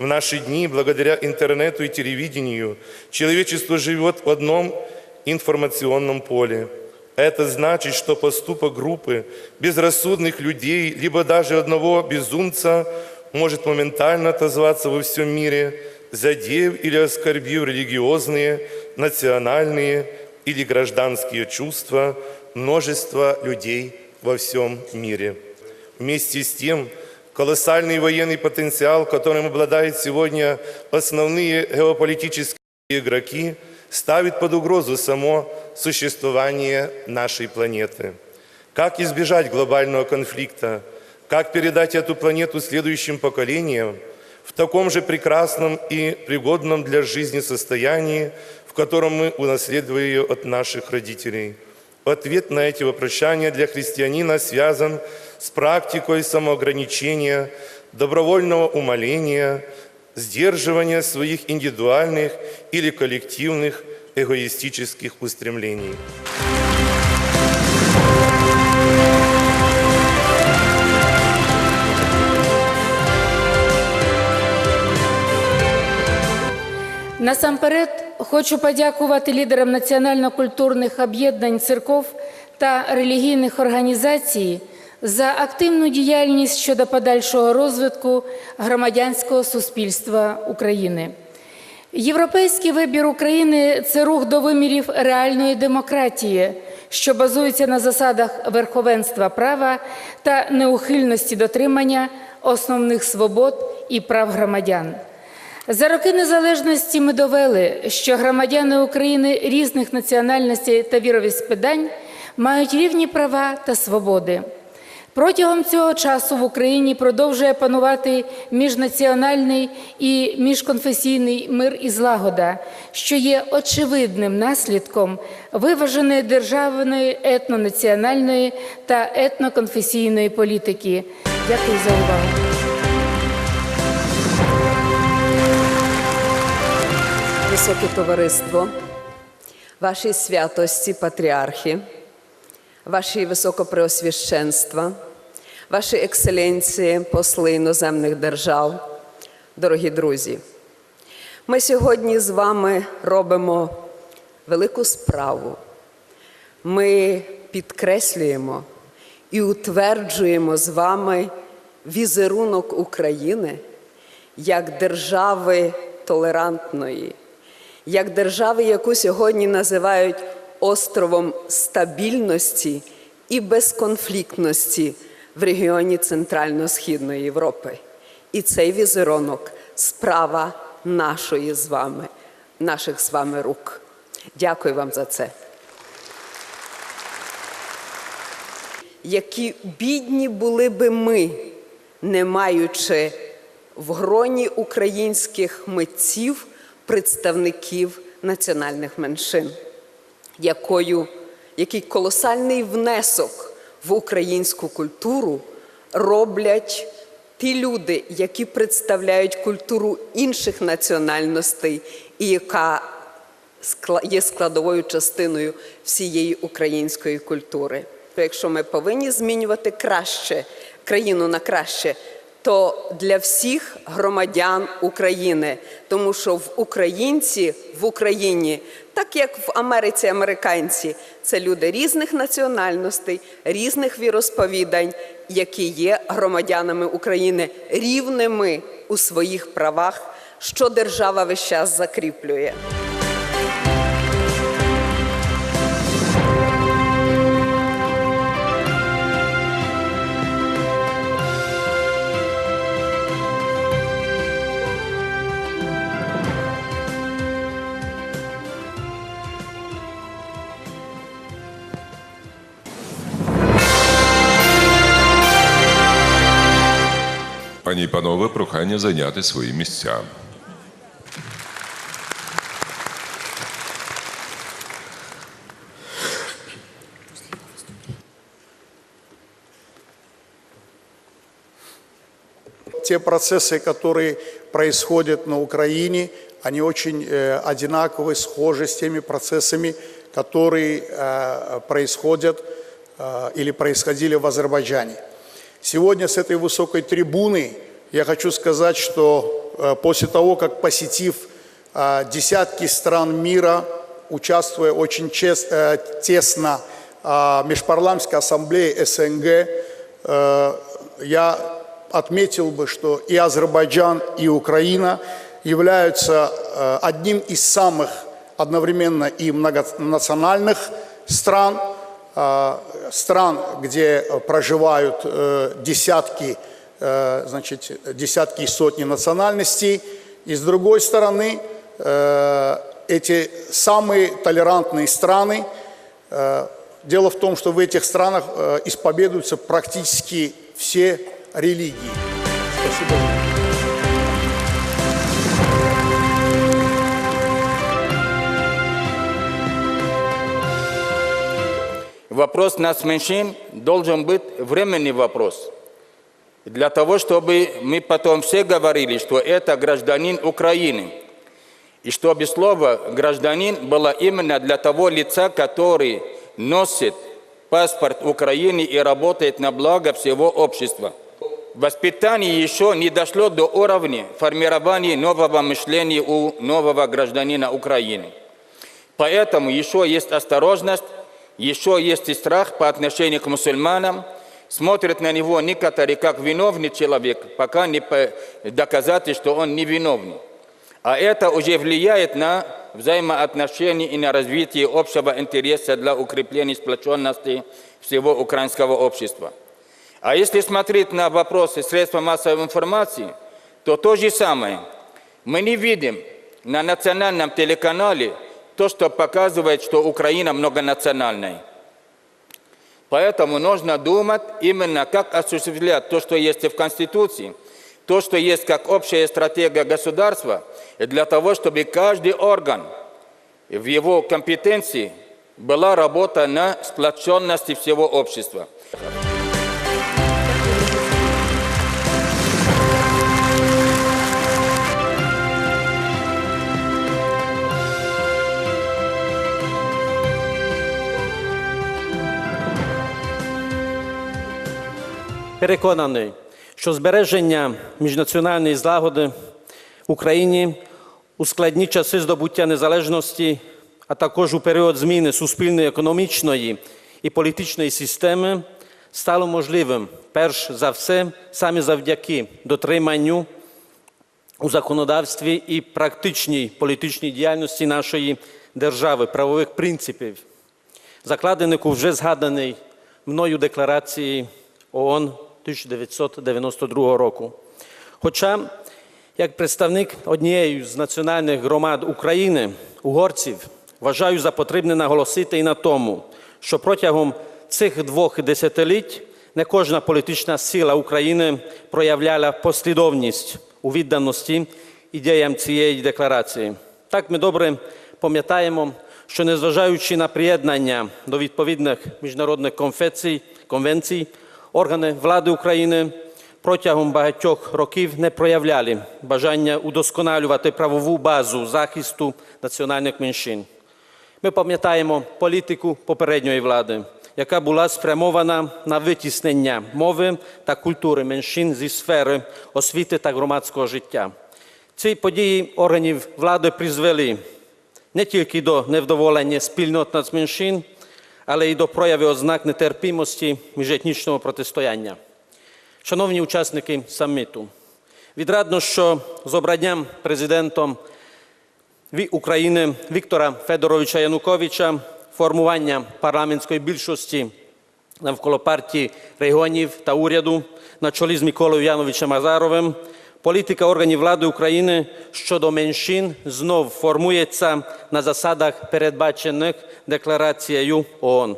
В наши дни, благодаря интернету и телевидению, человечество живет в одном информационном поле. Это значит, что поступок группы безрассудных людей, либо даже одного безумца может моментально отозваться во всем мире, задев или оскорбив религиозные, национальные или гражданские чувства множества людей во всем мире. Вместе с тем, колоссальный военный потенциал, которым обладают сегодня основные геополитические игроки, ставит под угрозу само существование нашей планеты. Как избежать глобального конфликта? Как передать эту планету следующим поколениям в таком же прекрасном и пригодном для жизни состоянии, в котором мы унаследовали ее от наших родителей? Ответ на эти вопросания для христианина связан с практикой самоограничения, добровольного умоления, сдерживания своих индивидуальных или коллективных эгоистических устремлений. Насамперед хочу подякувати лідерам національно-культурних об'єднань церков та релігійних організацій за активну діяльність щодо подальшого розвитку громадянського суспільства України. Європейський вибір України це рух до вимірів реальної демократії, що базується на засадах верховенства права та неухильності дотримання основних свобод і прав громадян. За роки незалежності ми довели, що громадяни України різних національностей та віровісповідань мають рівні права та свободи. Протягом цього часу в Україні продовжує панувати міжнаціональний і міжконфесійний мир і злагода, що є очевидним наслідком виваженої державної етнонаціональної та етноконфесійної політики. Дякую за увагу. Високе товариство, ваші святості, патріархи, ваші високопреосвященства, ваші екселенції, посли іноземних держав, дорогі друзі, ми сьогодні з вами робимо велику справу. Ми підкреслюємо і утверджуємо з вами візерунок України як держави толерантної, як держави, яку сьогодні називають островом стабільності і безконфліктності в регіоні Центрально-Східної Європи. І цей візерунок справа нашої з вами, наших з вами рук. Дякую вам за це. Які бідні були би ми, не маючи в гроні українських митців представників національних меншин, якою, який колосальний внесок в українську культуру роблять ті люди, які представляють культуру інших національностей, і яка є складовою частиною всієї української культури. Якщо ми повинні змінювати краще країну на краще, то для всіх громадян України, тому що в українці в Україні, так як в Америці американці, це люди різних національностей, різних віросповідань, які є громадянами України рівними у своїх правах, що держава весь час закріплює. Пані і панове, прохання зайняти свої місця. Те процессы, которые происходят на Украине, они очень э, одинаковы, схожи с теми процессами, которые э, происходят э, или происходили в Азербайджане. Сегодня с этой высокой трибуны я хочу сказать, что э, после того, как посетив э, десятки стран мира, участвуя очень э, тесно в Межпарламентской ассамблее СНГ, я отметил бы, что и Азербайджан, и Украина являются одним из самых одновременно и многонациональных стран, стран, где э, проживают э, десятки, э, значит, десятки и сотни национальностей. И с другой стороны, э, эти самые толерантные страны, э, дело в том, что в этих странах э, исповедуются практически все религии. Спасибо. Вопрос нас меньшин должен быть временный вопрос. Для того, чтобы мы потом все говорили, что это гражданин Украины. И чтобы слово «гражданин» было именно для того лица, который носит паспорт Украины и работает на благо всего общества. Воспитание еще не дошло до уровня формирования нового мышления у нового гражданина Украины. Поэтому еще есть осторожность, еще есть и страх по отношению к мусульманам. Смотрят на него некоторые как виновный человек, пока не доказать, что он не виновный. А это уже влияет на взаимоотношения и на развитие общего интереса для укрепления сплоченности всего украинского общества. А если смотреть на вопросы средств массовой информации, то то же самое. Мы не видим на национальном телеканале то, что показывает, что Украина многонациональная. Поэтому нужно думать именно, как осуществлять то, что есть в Конституции, то, что есть как общая стратегия государства, для того, чтобы каждый орган в его компетенции была работа на сплоченности всего общества. Переконаний, що збереження міжнаціональної злагоди Україні у складні часи здобуття незалежності, а також у період зміни суспільної, економічної і політичної системи стало можливим перш за все саме завдяки дотриманню у законодавстві і практичній політичній діяльності нашої держави, правових принципів, закладених у вже згаданий мною декларації ООН 1992 року. Хоча, як представник однієї з національних громад України, угорців, вважаю за потрібне наголосити і на тому, що протягом цих двох десятиліть не кожна політична сила України проявляла послідовність у відданості ідеям цієї декларації. Так ми добре пам'ятаємо, що незважаючи на приєднання до відповідних міжнародних конвенцій, конвенцій, органи влади України протягом багатьох років не проявляли бажання удосконалювати правову базу захисту національних меншин. Ми пам'ятаємо політику попередньої влади, яка була спрямована на витіснення мови та культури меншин зі сфери освіти та громадського життя. Ці події органів влади призвели не тільки до невдоволення спільнот нацменшин, але й до прояви ознак нетерпімості міжетнічного протистояння. Шановні учасники саміту, відрадно, що з обранням президентом України Віктора Федоровича Януковича формування парламентської більшості навколо партії регіонів та уряду на чолі з Миколою Яновичем Азаровим політика органів влади України щодо меншин знов формується на засадах, передбачених декларацією ООН.